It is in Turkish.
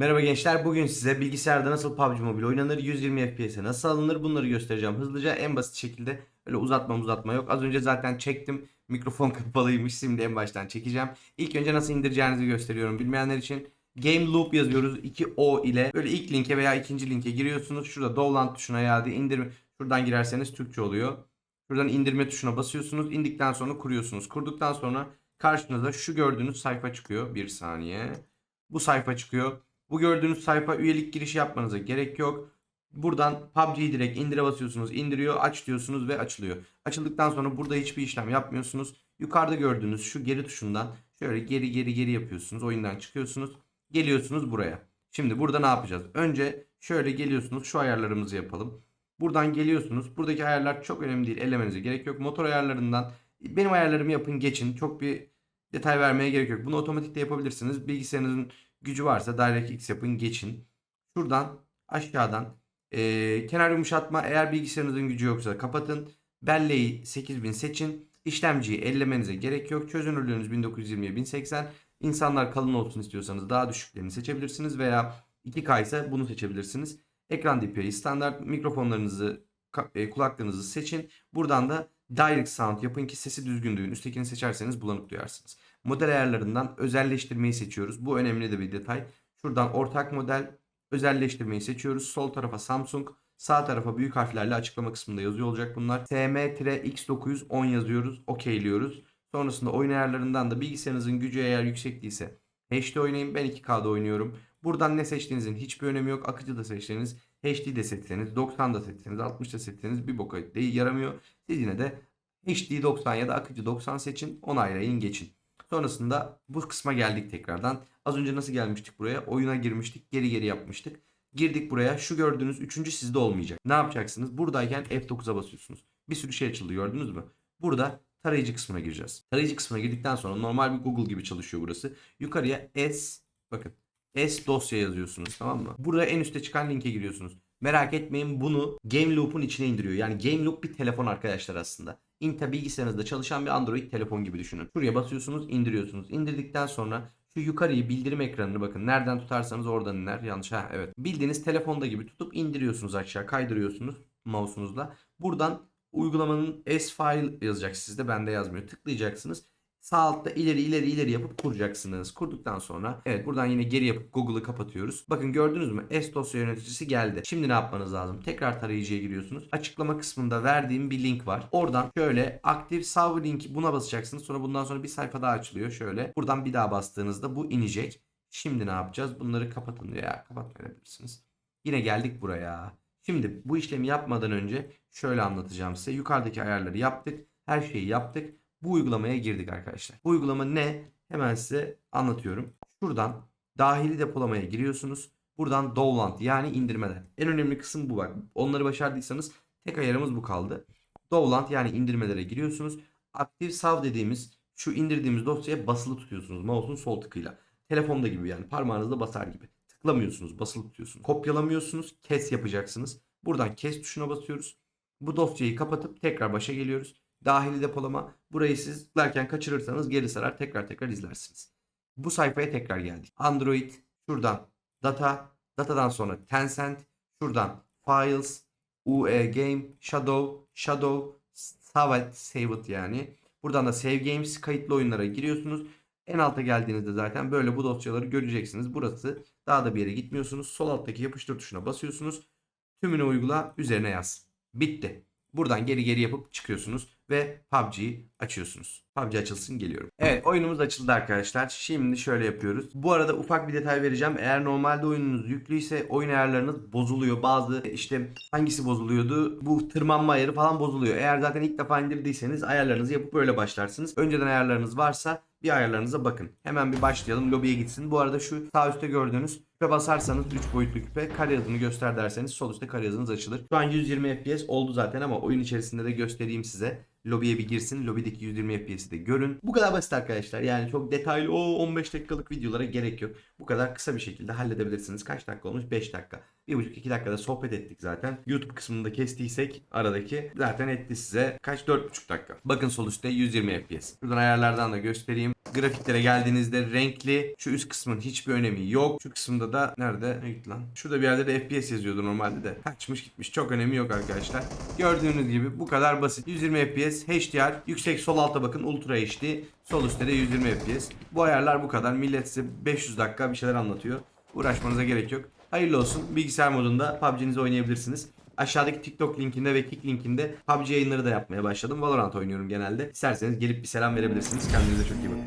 Merhaba gençler. Bugün size bilgisayarda nasıl PUBG Mobile oynanır, 120 FPS'e nasıl alınır bunları göstereceğim hızlıca. En basit şekilde öyle uzatma uzatma yok. Az önce zaten çektim. Mikrofon kapalıymış. Şimdi en baştan çekeceğim. İlk önce nasıl indireceğinizi gösteriyorum. Bilmeyenler için Game Loop yazıyoruz 2 O ile. Böyle ilk linke veya ikinci linke giriyorsunuz. Şurada download tuşuna ya da indirme. Şuradan girerseniz Türkçe oluyor. Şuradan indirme tuşuna basıyorsunuz. İndikten sonra kuruyorsunuz. Kurduktan sonra karşınıza şu gördüğünüz sayfa çıkıyor. Bir saniye. Bu sayfa çıkıyor. Bu gördüğünüz sayfa üyelik girişi yapmanıza gerek yok. Buradan PUBG'yi direkt indire basıyorsunuz. indiriyor, aç diyorsunuz ve açılıyor. Açıldıktan sonra burada hiçbir işlem yapmıyorsunuz. Yukarıda gördüğünüz şu geri tuşundan şöyle geri geri geri yapıyorsunuz. Oyundan çıkıyorsunuz. Geliyorsunuz buraya. Şimdi burada ne yapacağız? Önce şöyle geliyorsunuz. Şu ayarlarımızı yapalım. Buradan geliyorsunuz. Buradaki ayarlar çok önemli değil. Ellemenize gerek yok. Motor ayarlarından benim ayarlarımı yapın geçin. Çok bir detay vermeye gerek yok. Bunu otomatik de yapabilirsiniz. Bilgisayarınızın gücü varsa DirectX yapın geçin. Şuradan aşağıdan eee, kenar yumuşatma eğer bilgisayarınızın gücü yoksa kapatın. Belleği 8000 seçin. İşlemciyi ellemenize gerek yok. Çözünürlüğünüz 1920'ye 1080. İnsanlar kalın olsun istiyorsanız daha düşüklerini seçebilirsiniz veya 2K ise bunu seçebilirsiniz. Ekran DPI standart mikrofonlarınızı e, kulaklığınızı seçin. Buradan da Direct Sound yapın ki sesi düzgün duyun. Üsttekini seçerseniz bulanık duyarsınız. Model ayarlarından özelleştirmeyi seçiyoruz. Bu önemli de bir detay. Şuradan ortak model özelleştirmeyi seçiyoruz. Sol tarafa Samsung, sağ tarafa büyük harflerle açıklama kısmında yazıyor olacak bunlar. TM-X910 yazıyoruz, okeyliyoruz. Sonrasında oyun ayarlarından da bilgisayarınızın gücü eğer yüksek değilse HD oynayın. Ben 2K'da oynuyorum. Buradan ne seçtiğinizin hiçbir önemi yok. Akıcı da seçtiğiniz, HD de seçseniz, 90 da seçseniz, 60 da seçseniz bir boka değil yaramıyor. Siz yine de HD 90 ya da akıcı 90 seçin, onaylayın geçin. Sonrasında bu kısma geldik tekrardan. Az önce nasıl gelmiştik buraya? Oyuna girmiştik. Geri geri yapmıştık. Girdik buraya. Şu gördüğünüz üçüncü sizde olmayacak. Ne yapacaksınız? Buradayken F9'a basıyorsunuz. Bir sürü şey açıldı gördünüz mü? Burada tarayıcı kısmına gireceğiz. Tarayıcı kısmına girdikten sonra normal bir Google gibi çalışıyor burası. Yukarıya S bakın S dosya yazıyorsunuz tamam mı? Burada en üstte çıkan linke giriyorsunuz. Merak etmeyin bunu Game Loop'un içine indiriyor. Yani Game Loop bir telefon arkadaşlar aslında. Intel bilgisayarınızda çalışan bir Android telefon gibi düşünün. Şuraya basıyorsunuz, indiriyorsunuz. İndirdikten sonra şu yukarıyı bildirim ekranını bakın. Nereden tutarsanız oradan iner. Yanlış ha evet. Bildiğiniz telefonda gibi tutup indiriyorsunuz aşağı, kaydırıyorsunuz mouse'unuzla. Buradan uygulamanın S file yazacak sizde. Bende yazmıyor. Tıklayacaksınız. Sağ altta ileri ileri ileri yapıp kuracaksınız. Kurduktan sonra evet buradan yine geri yapıp Google'ı kapatıyoruz. Bakın gördünüz mü? S dosya yöneticisi geldi. Şimdi ne yapmanız lazım? Tekrar tarayıcıya giriyorsunuz. Açıklama kısmında verdiğim bir link var. Oradan şöyle aktif save linki buna basacaksınız. Sonra bundan sonra bir sayfa daha açılıyor. Şöyle buradan bir daha bastığınızda bu inecek. Şimdi ne yapacağız? Bunları kapatın diyor ya. Kapatmayabilirsiniz. Yine geldik buraya. Şimdi bu işlemi yapmadan önce şöyle anlatacağım size. Yukarıdaki ayarları yaptık. Her şeyi yaptık. Bu uygulamaya girdik arkadaşlar. Bu uygulama ne? Hemen size anlatıyorum. Şuradan dahili depolamaya giriyorsunuz. Buradan download yani indirmeler. En önemli kısım bu bak. Onları başardıysanız tek ayarımız bu kaldı. Download yani indirmelere giriyorsunuz. Aktif sav dediğimiz şu indirdiğimiz dosyaya basılı tutuyorsunuz mouse'un sol tıkıyla. Telefonda gibi yani parmağınızla basar gibi. Tıklamıyorsunuz, basılı tutuyorsunuz. Kopyalamıyorsunuz, kes yapacaksınız. Buradan kes tuşuna basıyoruz. Bu dosyayı kapatıp tekrar başa geliyoruz. Dahili depolama. Burayı siz tıklarken kaçırırsanız geri sarar tekrar tekrar izlersiniz. Bu sayfaya tekrar geldik. Android şuradan data, datadan sonra Tencent, şuradan Files, UE Game, Shadow, Shadow, Save It, Save It yani. Buradan da Save Games kayıtlı oyunlara giriyorsunuz. En alta geldiğinizde zaten böyle bu dosyaları göreceksiniz. Burası daha da bir yere gitmiyorsunuz. Sol alttaki yapıştır tuşuna basıyorsunuz. Tümünü uygula, üzerine yaz. Bitti. Buradan geri geri yapıp çıkıyorsunuz ve PUBG'yi açıyorsunuz. PUBG açılsın geliyorum. Evet oyunumuz açıldı arkadaşlar. Şimdi şöyle yapıyoruz. Bu arada ufak bir detay vereceğim. Eğer normalde oyununuz yüklüyse oyun ayarlarınız bozuluyor. Bazı işte hangisi bozuluyordu? Bu tırmanma ayarı falan bozuluyor. Eğer zaten ilk defa indirdiyseniz ayarlarınızı yapıp böyle başlarsınız. Önceden ayarlarınız varsa bir ayarlarınıza bakın. Hemen bir başlayalım. Lobiye gitsin. Bu arada şu sağ üstte gördüğünüz küpe basarsanız 3 boyutlu küpe kare yazını göster derseniz sol üstte kare yazınız açılır. Şu an 120 FPS oldu zaten ama oyun içerisinde de göstereyim size. Lobiye bir girsin. Lobideki 120 FPS'i de görün. Bu kadar basit arkadaşlar. Yani çok detaylı o 15 dakikalık videolara gerek yok. Bu kadar kısa bir şekilde halledebilirsiniz. Kaç dakika olmuş? 5 dakika. 1,5-2 dakikada sohbet ettik zaten. YouTube kısmında kestiysek aradaki zaten etti size kaç 4,5 dakika. Bakın sol üstte 120 FPS. Buradan ayarlardan da göstereyim. Grafiklere geldiğinizde renkli. Şu üst kısmın hiçbir önemi yok. Şu kısımda da nerede? Ne gitti lan? Şurada bir yerde de FPS yazıyordu normalde de. Kaçmış gitmiş. Çok önemi yok arkadaşlar. Gördüğünüz gibi bu kadar basit. 120 FPS HDR. Yüksek sol alta bakın Ultra HD. Sol üstte de 120 FPS. Bu ayarlar bu kadar. Millet size 500 dakika bir şeyler anlatıyor. Uğraşmanıza gerek yok. Hayırlı olsun. Bilgisayar modunda PUBG'nizi oynayabilirsiniz. Aşağıdaki TikTok linkinde ve Kick linkinde PUBG yayınları da yapmaya başladım. Valorant oynuyorum genelde. İsterseniz gelip bir selam verebilirsiniz. Kendinize çok iyi bakın.